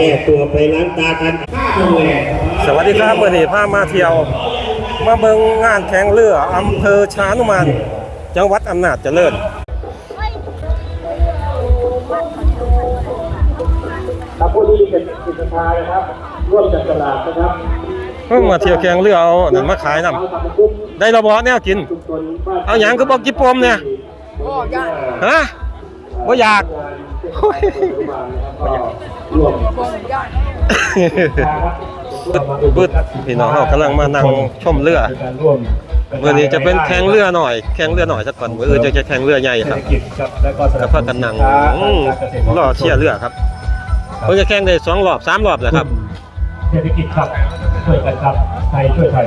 แก้ตัวไปล้างตากันดูแลสวัสดีครับวันนี้พามาเที่ยว มาเบิงงานแข่งเรืออำเภอชานุมานจังหวัดอำนาจเจริญครับผู้ที่เป็นจิตทานะครับร่วมจัดตลาดนะครับเพิ่งมาเที่ยวแข่งเรือเอานั่นมาขายนำได้ระบอแนวกินชุมชนบ้านเอาหยังก็บอกจิปมเนี่ยฮะบ่อยากโอ้ย ร่วมบึดพี่น้องเรากำลังมานั่งชมเรือการร่วมวันนี้จะเป็นแข่งเรือหน่อย แข่งเรือหน่อยสักก่อนมื้ออื่นจะแข่งเรือใหญ่ครับกิจครับแล้วก็สกับพากันนั่งอืมรอเชียร์เรือครับเพิ่งจะแข่งได้สองรอบสามรอบแล้วครับเศรษฐกิจครับช่วยกันครับไทยช่วยไทย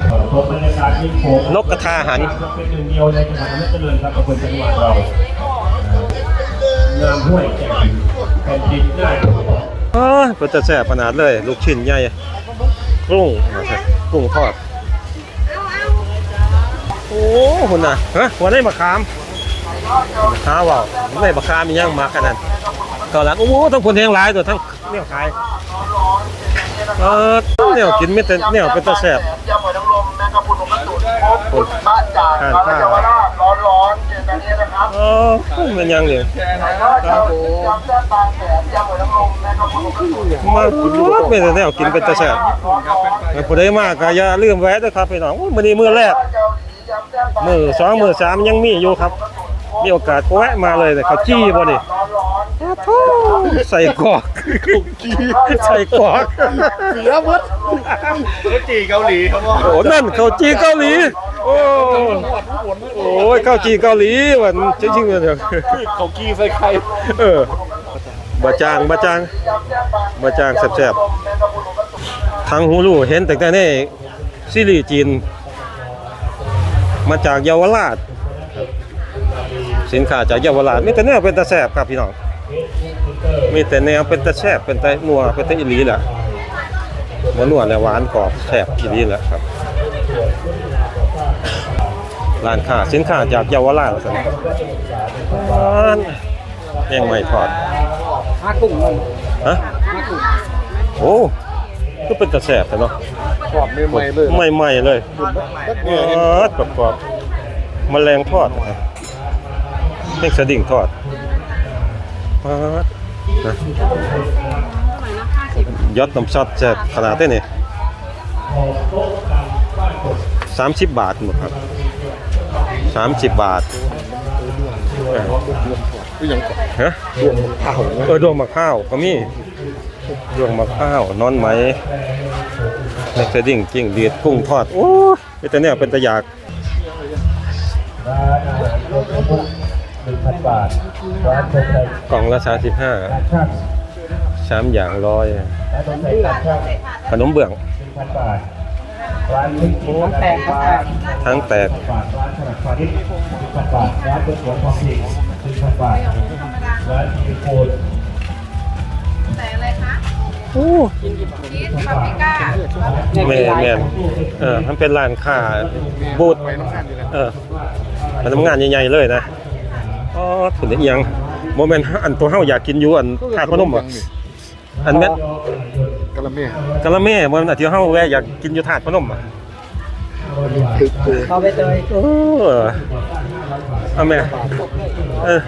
เอ่อชมบรรยากาศที่โขงนกกระทาหันเป็นหนึ่งเดียวในจังหวัดอำนาจเจริญครับอำเภอจังหวัดเรา งามห้วยแก่นแผ่นดินได้เออเป็นจะแซ่บขนาดเลย ลูกชิ้นใหญ่กุ้งนะครับกุ้งทอด โอ้คุณน่ะฮะหัวได้มะขามขามว่าวไม่มะขามมีย่างมากขนาดก่าหลังโอ้โหทั้งคนแทงหลายตัวทั้งเนี่ยขายเออเนี่ยกินไม่แต่เนี่ยเป็นตะแซ่บยำหอยนางรมแมงกะพรุนนมกระตุนบ้านจากทานร้านข้าว ออมันยังเนี่ยครับผมยำแซ่บบางแสนยำหอยนางรมแมงกะพรุนนมกระตุนมาไม่แต่แนวกินเป็นตะแซ่บมันผู้ใดมากก็อย่าลืมแวะด้วยครับพี่น้องโอ้ยมื้อนี้มื้อแรกเกาหลียำแซ่บบางมือสองมือสามยังมีอยู่ครับ มีโอกาสก็แวะมาเลยแต่เขาจี้บ่ดิร้อนใส่กรอกใส่กรอกๆเสือมดเขาจีเกาหลีครับว่าโอ้นั่นเขาจีเกาหลี โอ้โอ้ยเข้าจีเกาหลีวันจริงๆเลยเนี่ยเขากีใส่ไข่เออบะจางบะจางบะจางแซ่บๆทางฮูลูเห็นแต่แต่ในซีรีส์จีน มาจากเยาวราชสินค้าจากเยาวราชมีแต่แนวเป็นตะแซบครับพี่น้องมีแต่แนวเป็นตะแซบเป็นตะนัวเป็นตะอีหลีแหละมันนัวและหวานกรอบแซบอีหลีแหละครับ ร้านค้าสินค้าจากเยาวราชสั่นร้านแยงไม่ทอดมากุ้งมันฮะโอ้ก็เป็นตะแซ่บแต่เนาะกรอบใหม่ๆเลยใหม่ๆเลยเออกรอบๆแมลงทอดนะครับเล็กสดิ่งทอดป๊าดนะยอดน้ำซอสแซ่บขนาดเต้นี่สามสิบบาทหมดครับ สามสิบบาทเออคืออย่างฮะดวงเผาเออดวงมะข้าวก็มีดวงมะข้าวนอนไหมเล็กสดิ่งจิ้งเดียดกุ้งทอด โอ้ยแต่เนี่ยเป็นตะยากร้านอาหารรถบรรทุกหนึ่งพันบาทร้านชมไทยกล่องละสามสิบห้าสามอย่างร้อยร้านชมไทยการช่างขนมเบื้อง หนึ่งพันบาทร้านลิ้นจี่แตกครับทั้งแตกบาทร้านขนาดพาณิชย์หนึ่งพันบาทร้านเป็นสวนความจริงหนึ่งพันบาทร้านอีโคนแต่อะไรคะโอ้ชีสปาปริก้าแม่แม่นเออมันเป็นร้านค้าบูธเออมันทำงานใหญ่ๆเลยนะอ๋อถึงได้อิหยังโมเมนต์อันตัวเฮาอยากกินอยู่อันทาดพนมบ่อันแม่นกะละเม่กะละแม่มันอันที่เฮาแวะอยากกินอยู่ถาดพนมอะเอาไปเตยโอ้เอาแม่เออ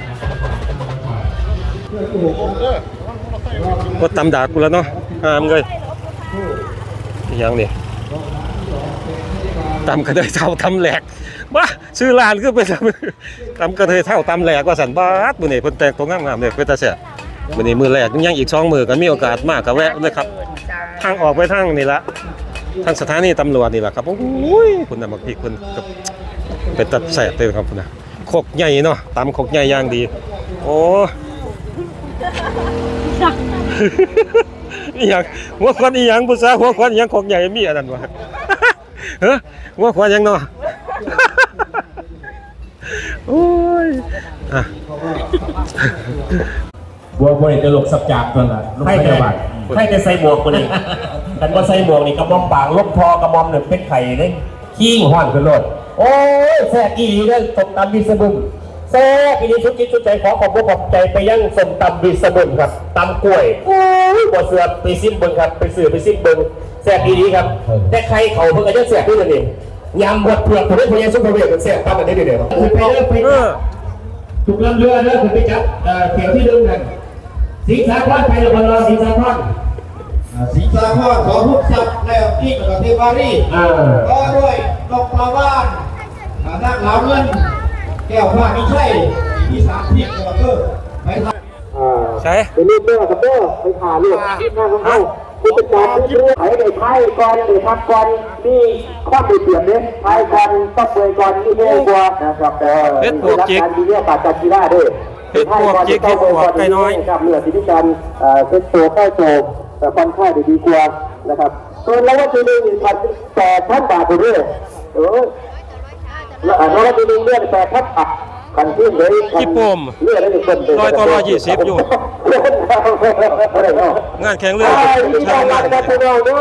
ก็ตำดากกูแล้วเนาะหามเลยอีหยังนี่ตำกระเทยเท่าตำแหลกบ้าชื่อร้านคือเป็นตำกระเทยเท่าตำแหลกว่าสันบาดมื้อนี้เพิ่นแต่งตัวงามๆเลยเป็นตาแซ่บมื้อนี้มื้อแรกยังอีกสองมื้อก็มีโอกาสมากก็แวะเลยครับ ทางออกไปทางนี่ละทางสถานีตำรวจนี่แหละครับโอ้ยคุณน่ะมักพีคุณกับเป็นตัดแสบเลยครับคุณน่ะโคกใหญ่เนาะตำโคกใหญ่ย่างดี โอ้อีหยังหัวควันอีหยังผู้สาวหัวควันอีหยังโคกใหญ่มีอันนั้นวะเฮ้หัวควันยังเนาะโอ้ยอะ บัวบัวจะหลบสับจากตัวละลูกพยาบาลให้จะใส่หมวกคนนี้กันว่าใส่หมวกนี่กระมอมปากลบพอกระมอมเนี่ยเป็นไข่เลยขี้ห้อนขึ้นรถโอ้ยแสกอีเลยตกตามพิษบึ้งแซ่บอีนี้ชุดจิตชุดใจขอขอบคุณขอบใจไปยังสมตำบิสบุนครับตำกล้วยโอ้ยบ่เสือไปซิมเบิงครับ ไปเสือไปซิมเบิงแซ่บอีนี้ครับ แต่ใครเขาเพิ่งอาจจะแซ่บด้วยนั่นเองยำหมดเปลือกผมได้พยายามซุปเปอร์เวทกันแซ่บตามกันได้เดี๋ยวๆคือไปเริ่มไปเออถูกลำเรือเริ่มไปจับเอ่อเขียวที่ดึงกัน สิงสาครไปแล้วคนรอสิงสาครสิงสาครขอทุกสัตว์แล้วที่กับเทวารีอ่าก็ด้วยดอกปลาว่านนางเหลาเงิน แก้วผ้ามิใช่ที่สามที่กระเบื้อไปทำใช่เป็นลูกเด้อครับเด้อไปผ่าลูกที่หน้าของเขาผู้จัดการที่รู้ไถในไทยก่อนในพักก่อนนี่ข้อมือเปลี่ยนเนี่ยไทยก่อนต้องเปยก่อนนี่เองกว่านะครับเออเพชรปวกจิกการดีเนี่ยปากกากีฬาด้วย เป็นพวกเจ๊กเพชรปวกไก่น้อยครับเลือดที่พิการเอ่อเป็นตัวใกล้โจมแต่ฟันค่าด้ดีกว่านะครับส่วนแล้วว่าจะได้พันแปดพันบาทไปด้วยเออแล้วอันนั้นว่าจะมีเลื่อนแปดพันบาท คันที่เลยที่ปมเลื่อนได้เป็นคนร้อยต่อร้อยยี่สิบอยู่ งานแข่งเรือใช่ชาวบ้านกันไปเราด้ว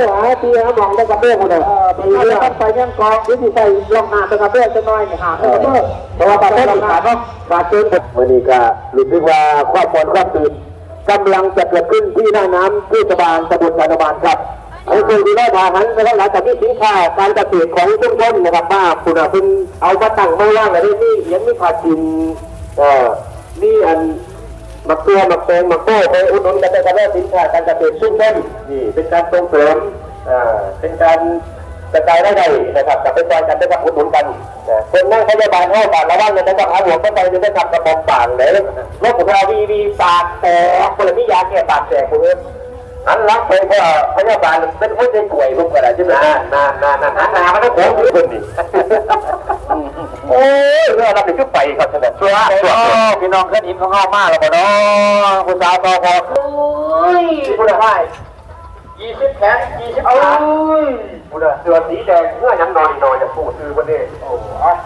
ยหาตีหาหมองได้กับเรื่องหมดเลยตีเรื่องไปยังกองวิธีใส่ลองหาไปกับเรื่องจะน้อยหาไปกับเรื่องเพราะว่าบาดเจ็บหาก็บาดเจ็บวันนี้ก็รู้สึกว่าความปลอดความตื่นกำลังจะเกิดขึ้นที่หน้าน้ำที่ตะบานตะบนชาตะบานครับ อันคือดีได้ทางนั้นนะครับหลังจากที่สินค้าการเกษตรของชุมชนนะครับว่าคุณอาคุณเอามาตั้งมาว่างอะไรนี่ยังไมีขาดกินเอ่อนี่อันมักตัวมักแตงมักโต้ไปอุดหนุนกันได้กันได้สินค้าการเกษตรชุมชนนี่เป็นการส่งเสริมอ่าเป็นการกระจายรายไดนะครับกับเป็นการกันได้กับอุดหนุนกันคนนั่งพยาบาลห้องบาทระวังเลยนะครับหาหัวเข้าไปจะได้ทำกระบอกปากเลยรถของเราวีวีปากแตกคนละนิยาแก่ปากแตกคนอื่น หันหลังไปเพราะพยาบาลเป็นคนใจป่วยลุกกระไรใช่ไหมน่าน่าน่าน่าน่ามันต้องโผล่คนนี้โอ้ยเรื่องเราเป็นขึ้นไปครับเสด็จชัวร์พี่น้องขึ้นอินของเข้ามาแล้วบ่เนาะคุณสาวต่อพอโอ้ยพูดได้ยี่สิบแขนยี่สิบขาพูดได้เสื้อสีแดงเมื่อยังนอนนอนจะพูดคือวันนี้โอ้ย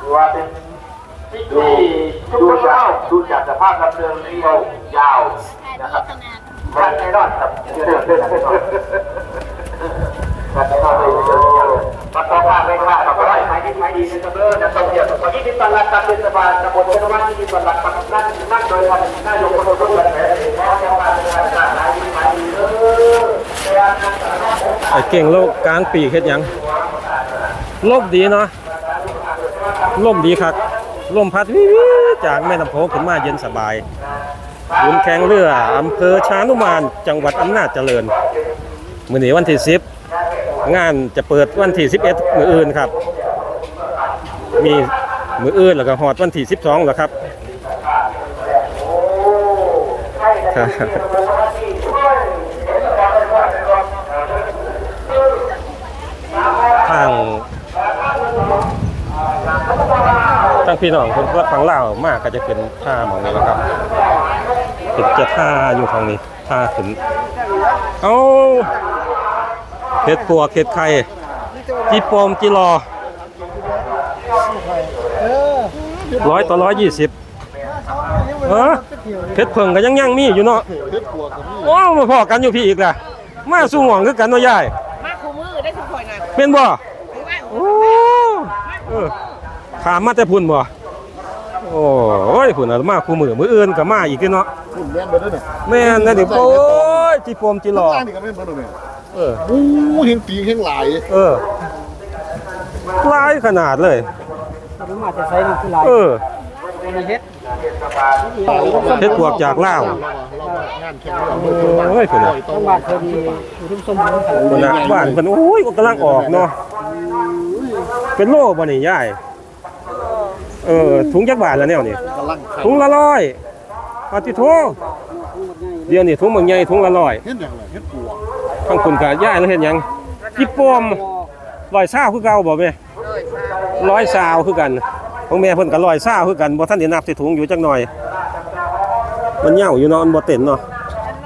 ดูว่าเป็นดูดูจากดูจากสภาพลำเนินเรียวยาวนะครับ มันแน่นอนครับเดินเดินเดินมันแน่นอนเลยเดินยาวมาต่อภาไม่พลาดครับก็ได้หมายดีหมายดีนะครับเลิศนะต้องเกี่ยวกับยี่สิบตันลักการเทศบาลตำบลเทศบาลยี่สิบตันลักครับนั่นนั่นโดยท่านนายกอบตบันแผลเองแล้วจะมาเป็นการหลายดีหมายดีเออไอ้เก่งโลกกลางปีเฮ็ดยังลมดีเนาะลมดีครับลมพัดวิวจากแม่น้ำโขงขึ้นมาเย็นสบาย ศูนแข่งเรืออำเภอชานุมาน จังหวัดอำนาจเจริญ มื้อนี้วันที่10งานจะเปิดวันที่11มื้ออื่นครับ มีมืออื่นแล้วก็ฮอดวันที่12แล้วครับครับทางทางพี่น้องคนฝั่งลาวมากก็จะเป็นท่าหมองนี้แล้วครับ เป็นจะท่าอยู่ทางนี้ท่าขึ้นเอาเห็ดปัวเห็ดไข่จีปมจีรอร้อยต่อร้อยยี่สิบเออเพชรเพิ่งก็ยังยังมีอยู่เนาะเพชรปวกกับนี่โอ้มาพอกันอยู่พี่อีกล่ะมาสู้หวงคือกันเนาะยายมาคู่มือได้ทุกคนนะเป็นบ่หรือว่าโอ้เออขามมาแต่พุ่นบ่โอ้ยพุ่นน่ะมาคู่มือมืออื่นก็มาอีกคือเนาะ คุณแม่นไปด้วยเนี่ยแม่นนะดิโอ้ยจีปมจีหลอข้างล่างนี่ก็แม่นไปด้วยเนี่ยเออโอ้เห็นปีกเห็นหลายเออหลายขนาดเลยมาจะใช้มันคือลายเออมีเฮ็ดเพชรพวกจากลาวงานแข่งเรือโอ้ยพุ่นน่ะต้องบาดเพิ่นอยู่ทุ่มสมบูรณ์พุ่นน่ะบ้านเพิ่นโอ้ยกำลังออกเนาะเป็นโลบ่นี่ยายเออถุงจักบาทแล้วแนวนี่กำลังไข่ถุงละร้อย ปาติโทเดี๋ยวนี้ถุงบางใหญ่ถุงละร้อยเห็นอย่างไรเห็นปวกทั้งคุณกะย่ายแล้วเห็นยังจิปอมร้อยซาคือเก่าบ่แม่ร้อยซาคือกันของแม่เพิ่นก็ร้อยซาคือกันบ่ทันได้นับใส่ถุงอยู่จักหน่อย มันเหย่าอยู่นาะมันบ่เต้นเนาะ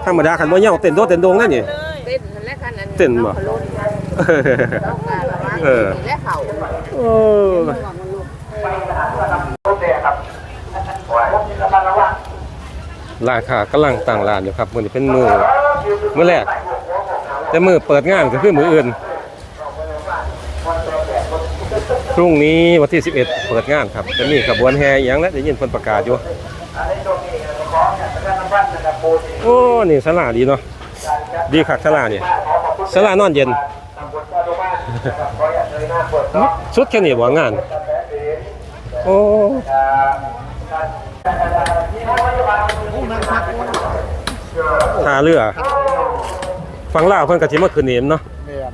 ธรรมดาคันบ่เหย่าเต้นโดเต้นโดงนั่นนี่เต้นและคันนั้นเต้นบ่เออเออ ร้านค้ากำลังตั้งร้านอยู่ครับมื้อนี้เป็นมื้อมื้อแรกแต่มือเปิดงานก็คือมืออื่นพรุ่งนี้วันที่ 11 เปิดงานครับจะมีขบวนแห่ยังนะได้ยินเพิ่นประกาศอยู่โอ้นี่สลาดีเนาะดีคักสลาเนี่ยสลานอนเย็นสุดแค่นี้บ่งาน โอ้ ท่าเรือฟังลาวเพิ่นก็สิมาคืนนี้เนาะแม่น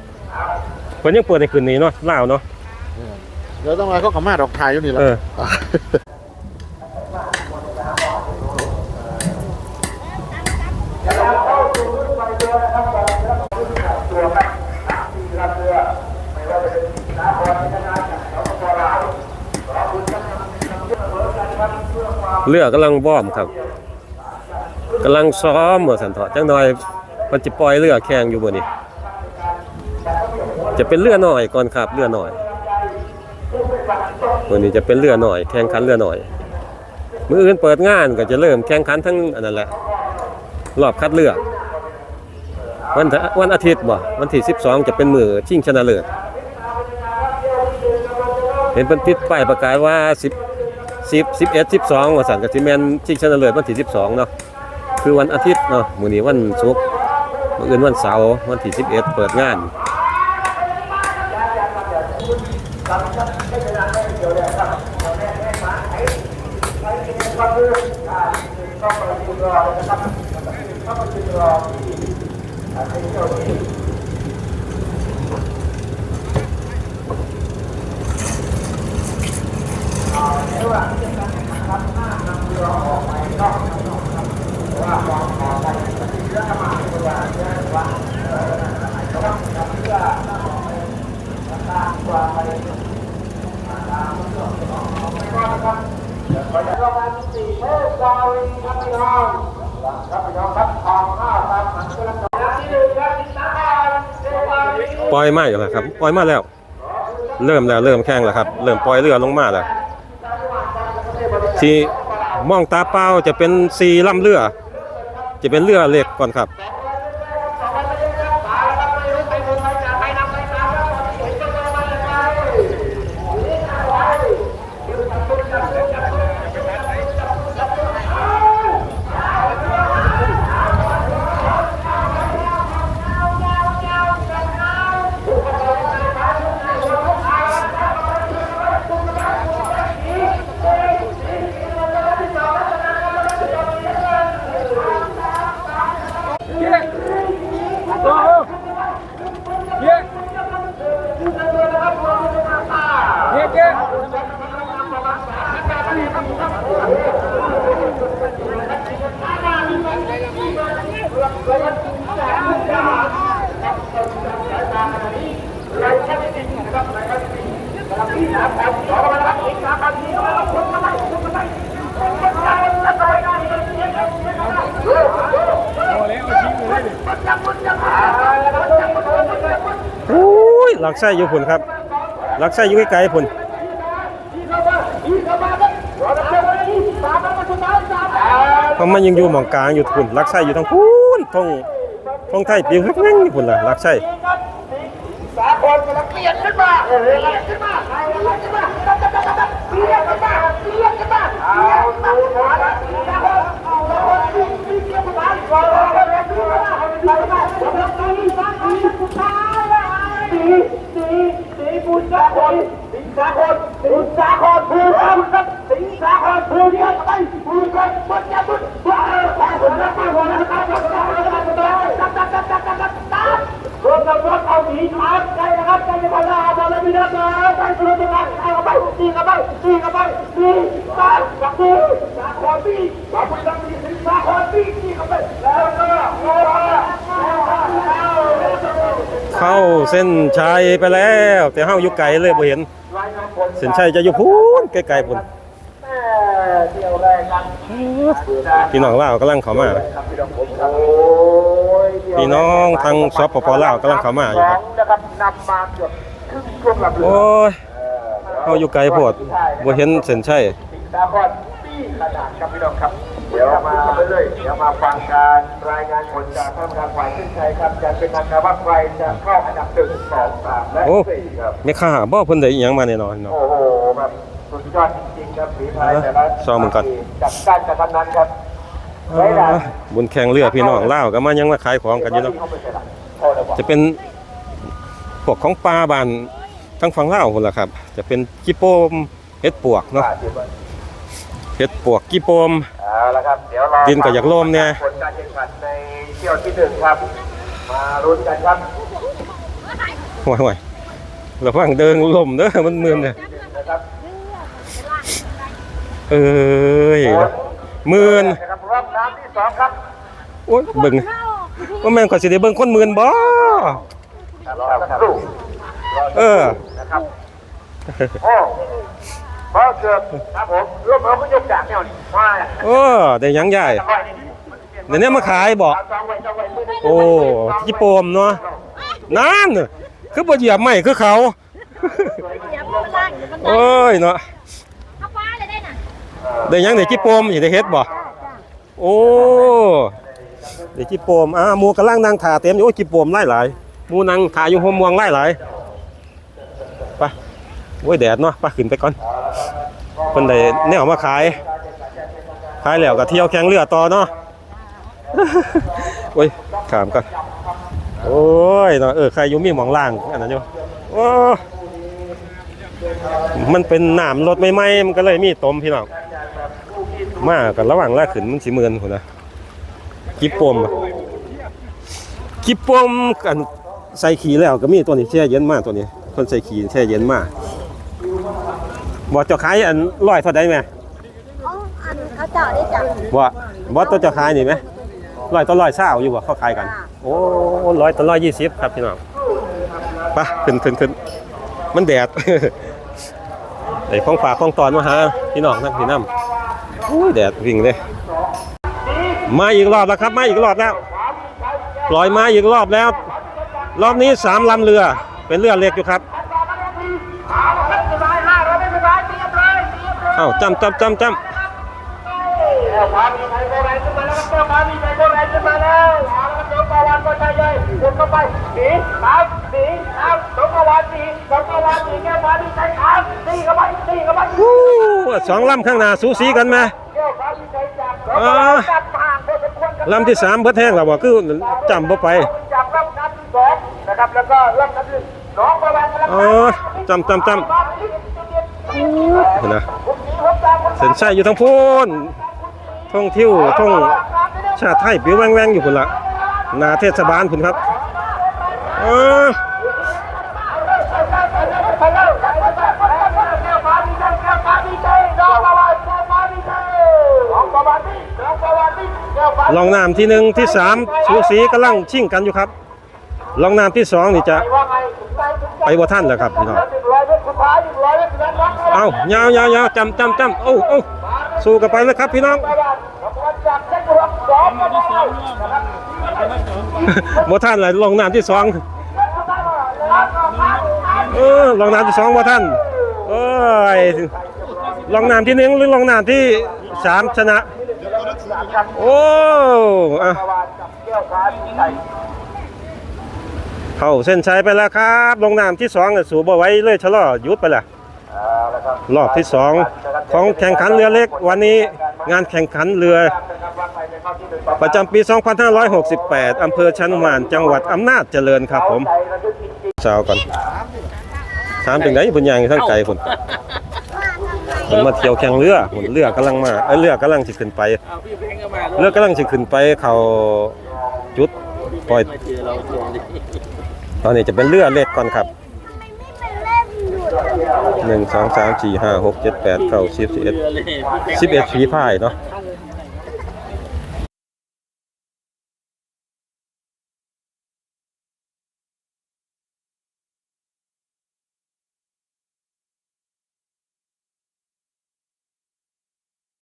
เพิ่นยังเปิดในคืนนี้เนาะลาวเนาะเดี๋ยวต้องมาเขากลับมาดอกทายอยู่นี่แหละเออ เรือกำลังว่อมครับ กำลังซ้อมเหมือนสันเถาะจังหน่อยมันจะปล่อยเรือแข่งอยู่บนนี้จะเป็นเรือหน่อยก่อนครับเรือหน่อยวันนี้จะเป็นเรือหน่อย แข่งขันเรือหน่อยมืออื่นเปิดงานก็จะเริ่มแข่งขันทั้งอันนั้นแหละรอบคัดเลือกวันวันอาทิตย์บ่วันที่ 12 จะเป็นมือชิงชนะเลิศเห็นเป็นติดป้ายประกาศว่า 10 10 11 12ว่าสั่นก็สิแมนชิงชนะเลิศวันที่ 12 เนาะ คือวันอาทิตย์เนาะมื้อนี้วันศุกร์มื้ออื่นวันเสาร์วันที่11เปิดงานป ล่อยมาแล้ว เริ่มแล้วเริ่มแข้งแล้วครับ เริ่มปล่อยเรือลงมาแล้วที่มองตาเปล่าจะเป็นสีลำเรือ จะเป็นเรือเล็กก่อนครับ หลักไส้อยู่พุ่นครับ หลักไส้อยู่ไกลๆพุ่นเพราะมันยังอยู่หมองกลางอยู่พุ่นหลักไส้อยู่ทางพุ่นทงทงไทยปิวแห้งๆอยู่พุ่นล่ะหลักไส้สากลกำลังเปลี่ยนขึ้นมาเปลี่ยนขึ้นมาเปลี่ยนขึ้นมาเปลี่ยนขึ้นมาเปลี่ยนขึ้นมาเอาดูหัวละสากลเอาละวิ่งวิ่งเกี่ยวกับบ้านก่อนเลยไปไปไปไปตีสา บุญสาคนสิงสาครบุญสาคนบุญครับสิงสาครบุญครับไปบุญครับบุญจะบุญบ้าบ้าคนละบ้าคนละบ้าคนละบ้าคนละบ้าตัดตัดตัดตัดตัดตัดรถกับรถเอาหนีครับใจนะครับใจในพันละบอลมีนะมาใจติบับรถเอาไปตีกับไปตีกับไปตีตากับตีสาครปี เข้าเส้นชัยไปแล้ว แต่เฮาอยู่ไกลเลยบ่เห็น เส้นชัยจะอยู่พุ่นไกลๆพุ่นพี่น้องลาวกำลังเข้ามาพี่น้องผมครับโอ้ยพี่น้องทางสปปลาวกำลังเข้ามาอยู่ครับโอ้ยเฮาอยู่ไกลโพดบ่เห็นเส้นชัยสิงสาครปีขนาดครับพี่น้องครับ เดี๋ยวมาเรื่อยๆเดี๋ยวมาฟังการรายงานผลจากท่านประธานฝ่ายขึ้นชัยครับจะเป็นทางการว่าใครจะเข้าอันดับหนึ่งสองสามและโอ้สี่ครับไม่ค่าบ่เพิ่นได้อิหยังมาแน่นอนเนาะ โอ้โหแบบสุดยอดจริงๆครับฝีพายแต่ละซ้อมเหมือนกันจัดการกับทั้งนั้นครับบุญแข่งเรือพี่น้องลาวก็มายังมาขายของกันอยู่เนาะจะเป็นพวกของปลาบ้านทั้งฝั่งลาวพุ่นล่ะครับ จะเป็นกิโปมเฮ็ดปวกเนาะเฮ็ดปวกกิโปม เอาละครับเดี๋ยวรอดินก็อยากโล่มเนี่ย ผลการแข่งขันในเที่ยวที่หนึ่งครับ มาลุ้นกันครับห่วยห่วยระวังเดินลมเด้อมันมืนเนี่ยนะครับเอ้ยมืนนะครับรอบน้ำที่สองครับโอ้ยเบิ่งว่าแม่นก็สิได้เบิ่งคนมืนบ่รอสักครู่เออ นะครับโอ้ พอเกือบครับผมรวบเอาขึ้นยกจากเนี่ยมาโอ้ได้หยังใหญ่เดี๋ยวนี้มาขายบ่เอาจองไว้จองไว้มือนี้โอ้กิโปมเนาะนั่นคือบ่เหยียบไม้คือเขาอย่าพูดล่างอย่ามันโอ้ยเนาะเอาฟ้าเลยได้น่ะได้หยังได้จิโปมสิได้เฮ็ดบ่โอ้ได้จิโปมอ่าหมู่กำลังนั่งถ่าเต็มอยู่โอ้ยจิโปมหลายหลายหมู่นั่งถ่าอยู่หัวม่วงหลายหลายไป โอ้ยแดดเนาะไปขึ้นไปก่อนเพิ่นได้แนวมาขาย ขายแล้วก็เที่ยวแข่งเรือต่อเนาะโอ้ยถามก่อนโอ้ยเนาะเออใครอยู่มีหมองล่างอันนั้นอยู่โอ้มันเป็นหน้ำรถใหม่ๆมันก็เลยมีตมพี่น้องมากกันระหว่างแรกขึ้นมันสิเมือนพุ่นนะกิบปมอะกิบปมกันใส่ขีแล้วก็มีตัวนี้แช่เย็นมากตัวนี้คนใส่ขีแช่เย็นมาก บ่เจ้าขายอันร้อยเท่าใดแม่อ๋ออันเขาเจาะได้จังบ่บ่ตัวเจ้าขายนี่ไหมร้อยต่อร้อยเศร้าอยู่บ่เขาขายกัน โอ้ร้อยต่อร้อยยี่สิบครับพี่น้องไปขึ้นขึ้นขึ้นมันแดดไอ้ของฝากของตอนมาหาพี่น้องนั่งพี่น้ำอุ้ยแดดวิ่งเลยมาอีกรอบแล้วครับมาอีกรอบแล้วปล่อยมาอีกรอบแล้ว รอบนี้สามลำเรือเป็นเรือเล็กอยู่ครับ เตรียมเลยเอ้าจำจำจำจเจ้าฟ้ามีใจโบราณขึ้นมาแล้วครับเจ้าฟ้ามีใจโบราณขึ้นมาแล้วเอาละครับเจ้าปาวานก็ใจใหญ่เดินเข้าไปหนีตามหนีตามเจ้าปาวานหนีเจ้าปาวานหนีแก้วฟ้ามีใจตามหนีเข้าไปหนีเข้าไปำฮู้สองลำข้างหน้าสูสีกันไหมแก้วฟ้ามีใจจับเจ้าปาวานจับห่างพอสมควรครับลำที่สามเบิดแห้งแล้วบ่คือจำบ่ไปจับลำน้ำที่สองนะครับแล้วก็ลำน้ำที่สองปาวานกำลังอ๋อจำจำจำเห็นนะ เส้นชัยอยู่ทั้งพูนท่องเที่ยวท่องชาติไทยปิ้วแวงๆอยู่พุ่นละนาเทศบาลพุ่นครับเออลองน้ำที่หนึ่งที่สามสูสีกำลังชิ่งกันอยู่ครับ ลองน้ำที่สองนี่จะไปบ่ท่านแล้วครับพี่น้อง เอ้ายาวยาวยาวจำจำจำโอ้โอ้สู้กันไปเลยครับพี่น้องบ่ท่านเลยลงน้ำที่สองเออลงน้ำที่สองบ่ท่านเอ้ยลงน้ำที่หนึ่งหรือลงน้ำที่สามชนะ โอ้อะเข้าเส้นชัยไปแล้วครับ ลงน้ำที่สองเนี่ยสูบเอาไว้เลยชะลอหยุดไปละ รอบที่สองของแข่งขันเรือเล็ก วันนี้งานแข่งขันเรือ ประจำปี 2568 อำเภอชานุมาน จังหวัดอำนาจเจริญครับผมสาวก่อนถามเป็นไงพุ่นยางทั้งไกลพุ่นผมมาเที่ยวแข่งเรือพุ่นเรือกำลังมาเอ้เรือกำลังสิขึ้นไป เรือกำลังสิขึ้นไปเขาจุดปล่อย ตอนนี้จะเป็นเรือเล็กก่อนครับ หนึ่งสองสามสี่ห้าหกเจ็ดแปดเก้าสิบสิบเอ็ดสิบเอ็ดสีพายเนาะ